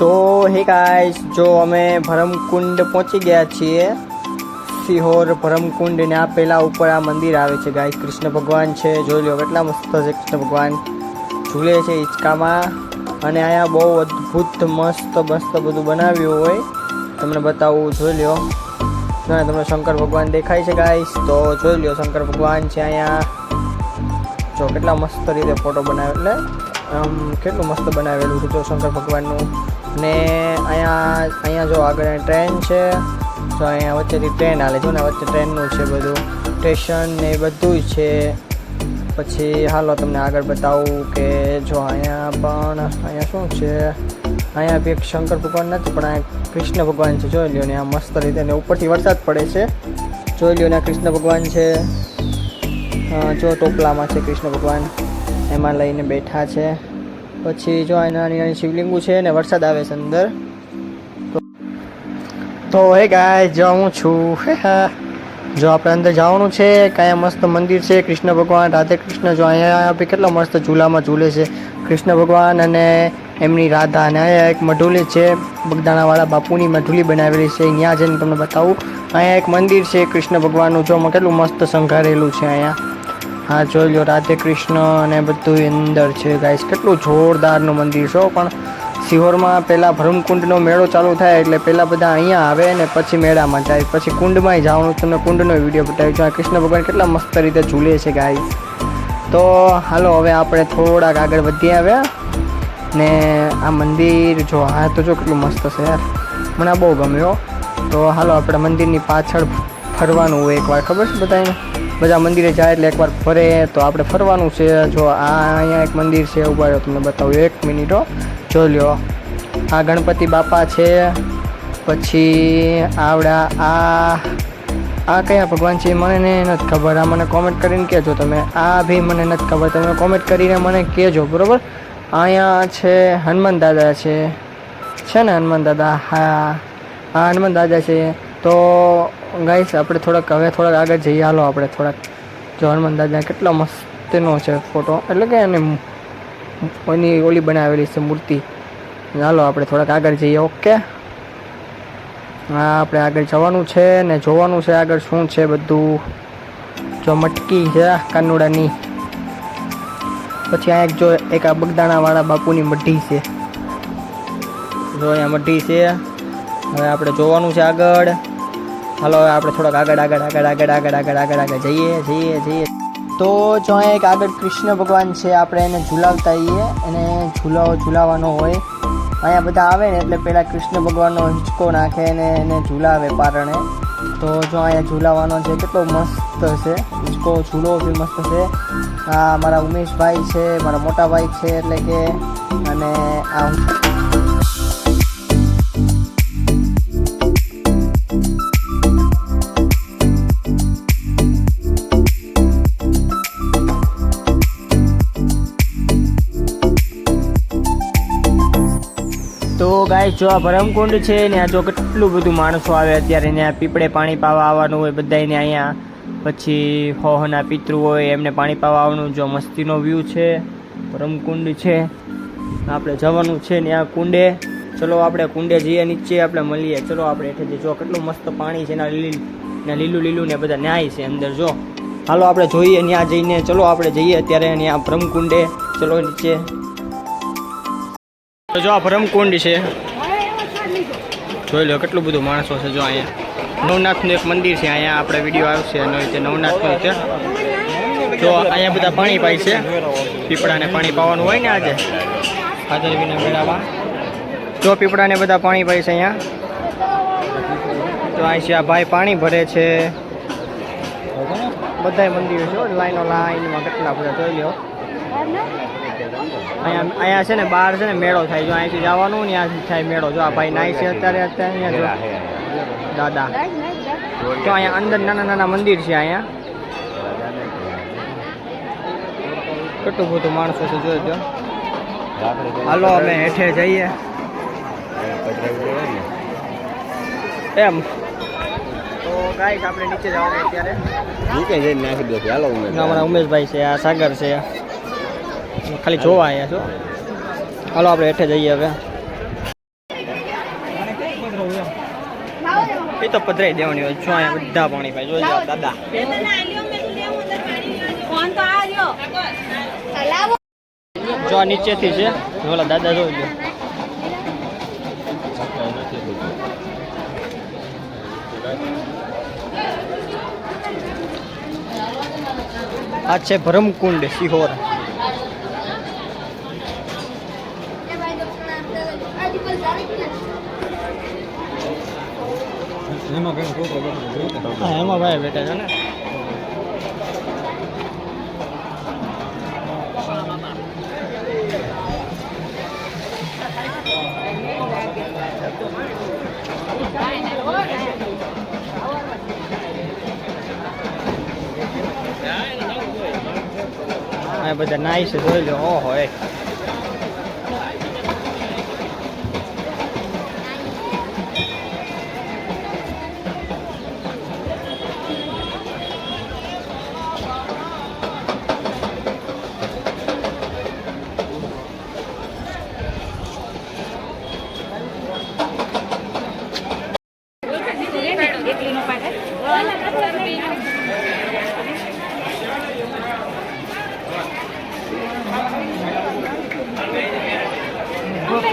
તો હે ગાઈસ જો અમે ભરમકુંડ પહોંચી ગયા છીએ, સિહોર ભરમકુંડ ને આ પહેલાં ઉપર આ મંદિર આવે છે ગાઈસ કૃષ્ણ ભગવાન છે, જોઈ લો કેટલા મસ્ત છે કૃષ્ણ ભગવાન. ઝૂલે છે હિંચકામાં. અને અહીંયા બહુ અદ્ભુત, મસ્ત મસ્ત બધું બનાવ્યું હોય. તમને બતાવું, જોઈ જો તમને શંકર ભગવાન દેખાય છે ગાઈસ તો જોઈ લ્યો શંકર ભગવાન છે અહીંયા. જો કેટલા મસ્ત રીતે ફોટો બનાવ્યો, એટલે, આમ કેટલું મસ્ત બનાવેલું છે, જો શંકર ભગવાનનું. ને અહીંયા અહીંયા જો આગળ ટ્રેન છે. જો અહીંયા વચ્ચેથી ટ્રેન હાલે છે ને, વચ્ચે ટ્રેનનું છે બધું. સ્ટેશન ને બધું જ છે. પછી હાલો તમને આગળ બતાવું કે જો અહીંયા પણ અહીંયા શું છે? અહીંયા બી એક શંકર ભગવાન નથી, પણ અહીંયા કૃષ્ણ ભગવાન છે. જોઈ લ્યો ને, આ મસ્ત રીતે ને ઉપરથી વરસાદ પડે છે. જોઈ લ્યો ને, આ કૃષ્ણ ભગવાન છે. જો ટોપલામાં છે કૃષ્ણ ભગવાન. એમાં લઈને બેઠા છે. પછી જો આ નાની નાની શિવલિંગો છે ને વરસાદ આવે છે અંદર. તો- હે ગાય જો હું છું. જો આપણે અંદર જવાનું છે કયા મસ્ત મંદિર છે, કૃષ્ણ ભગવાન, રાધે કૃષ્ણ. જો અહીંયા બી કેટલા મસ્ત ઝૂલામાં ઝૂલે છે. કૃષ્ણ ભગવાન અને એમની રાધા અને અહીંયા એક મઢુલી છે, બગદાણાવાળા બાપુની મઢુલી બનાવેલી છે. ત્યાં જઈને તમને બતાવું. અહીંયા એક મંદિર છે કૃષ્ણ ભગવાનનું, જો કેટલું મસ્ત સંઘારેલું છે અહીંયા. હા, જોઈ લો, રાધે કૃષ્ણ અને બધું અંદર છે ગાઈસ કેટલું જોરદારનું મંદિર છે પણ સિહોરમાં પહેલાં ભ્રમકુંડનો મેળો ચાલુ થાય એટલે પહેલાં બધા અહીંયા આવે ને પછી મેળામાં જાય. પછી કુંડમાંય જવાનું. તમને કુંડનો વીડિયો બતાવ્યો છું. આ કૃષ્ણ ભગવાન કેટલા મસ્ત રીતે ઝૂલે છે ગાઈસ તો હાલો, હવે આપણે થોડાક આગળ વધી આવ્યા ને આ મંદિર જો હા તો જો કેટલું મસ્ત છે, યાર. મને બહુ ગમ્યો તો હાલો, આપણે મંદિરની પાછળ ફરવાનું હોય એકવાર. ખબર છે બધાને? બધા મંદિરે જાય એટલે એકવાર ફરે તો આપણે ફરવાનું છે. જો આ અહીંયા એક મંદિર છે ઊભા રહ્યો તમને બતાવું. એક મિનિટો જોઈ લ્યો. આ ગણપતિ બાપા છે. પછી આવડા આ આ કયા ભગવાન છે મને નથી ખબર. આ મને કોમેન્ટ કરીને કહેજો તમે. આ બી મને નથી ખબર. તમે કોમેન્ટ કરીને મને કહેજો, બરાબર? અહીંયા છે હનુમાન દાદા છે. છે ને હનુમાન દાદા? હા. હા, હનુમાન દાદા છે. તો ગાઈસ, આપણે થોડાક હવે થોડાક આગળ જઈએ. હાલો, આપણે થોડાક જો હનુમાન દાદા કેટલો મસ્તનો છે ફોટો એટલે કે એને એની ઓલી બનાવેલી છે મૂર્તિ. ચાલો આપણે થોડાક આગળ જઈએ, ઓકે? હા, આપણે આગળ જવાનું છે ને જોવાનું છે આગળ શું છે બધું. જો મટકી છે કાનુડાની. પછી આ એક જો એક આ બગદાણાવાળા બાપુની મઢી છે. જો અહીંયા મઢી છે. હવે આપણે જોવાનું છે આગળ. હાલો આપણે થોડાક આગળ આગળ આગળ આગળ આગળ આગળ આગળ આગળ જઈએ જઈએ જઈએ. તો જો એક આગળ કૃષ્ણ ભગવાન છે, આપણે એને ઝુલાવતા હોઈએ એને ઝુલાવ, ઝુલાવવાનો હોય. અહીંયા બધા આવે ને, એટલે પહેલાં કૃષ્ણ ભગવાનનો હિંચકો નાખે અને એને ઝુલાવે પારણે. તો જો અહીંયા ઝુલાવાનો છે, કેટલો મસ્ત છે. હિંચકો, ઝૂલો બી મસ્ત છે. આ મારા ઉમેશભાઈ છે, મારા મોટા ભાઈ છે, એટલે કે, અને આ તો ગાય જો આ ભરમકુંડ છે ને, આ જો કેટલું બધું માણસો આવે અત્યારે ને, આ પીપળે પાણી પાવા આવવાનું હોય બધાને અહીંયા. પછી હોહના પિતૃ હોય, એમને પાણી પાવા આવવાનું, જો મસ્તીનો વ્યૂ છે, ભરમકુંડ છે. આપણે જવાનું છે ને આ કુંડે. ચલો આપણે કુંડે જઈએ નીચે, આપણે મળીએ. ચલો આપણે એટલે જો કેટલું મસ્ત પાણી છે એના લીલી, ને લીલું લીલું ને બધા ન્યાય છે અંદર, જો. હાલો આપણે જોઈએ ત્યાં જઈને ચલો આપણે જઈએ અત્યારે ત્યાં ભ્રમકુંડે. ચલો નીચે. તો જો આ ભરમકુંડ છે. જોઈ લો કેટલું બધું માણસો છે જો અહીંયા. નવનાથનું એક મંદિર છે, અહીંયા આપણે વીડિયો આવશે, એનો રીતે નવનાથનું છે જો અહીંયા બધા પાણી પાય છે. પીપળાને પાણી પાવાનું હોય ને આજે. ભાદરવીના મેળામાં. જો પીપળાને બધા પાણી પાય છે અહીંયા. તો અહીં છે આ ભાઈ પાણી ભરે છે. બધાય મંદિરો છે લાઈનો લાઈનમાં કેટલા બધા, જોઈ લ્યો અહીંયા અહીંયા છે ને બહાર છે ને મેળો થાય. જો અહીંથી જવાનું ને ત્યાંથી થાય મેળો. જો આ ભાઈ નાય છે અત્યારે અત્યારે અહીંયા જો. દાદા. તો અહીંયા અંદર નાના નાના મંદિર છે અહીંયા. કેટલું બધું માણસો છે જોજો હાલો અમે હેઠે જઈએ. એમ. તો ગાઈસ આપણે નીચે જવાનું અત્યારે. નીચે જઈને નાખી દો હાલો ઉમેશ અમારા ઉમેશભાઈ છે આ સાગર છે. ખાલી જોવા આવ્યા છો. હાલો, આપણે હેઠે જઈએ હવે. એ તો પધરાઈ દેવાની હોય. છો અહીંયા બધા પાણી ભાઈ, જોઈ જાઓ દાદા. જો આ નીચેથી છે. ઓલા દાદા જોઈ લો આ છે ભરમકુંડ સિહોર હા એમાં ભાઈ બેઠા છે ને આ બધા નાઈ છે જોઈ લો ઓહો એ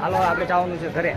હાલો આપણે જવાનું છે ઘરે.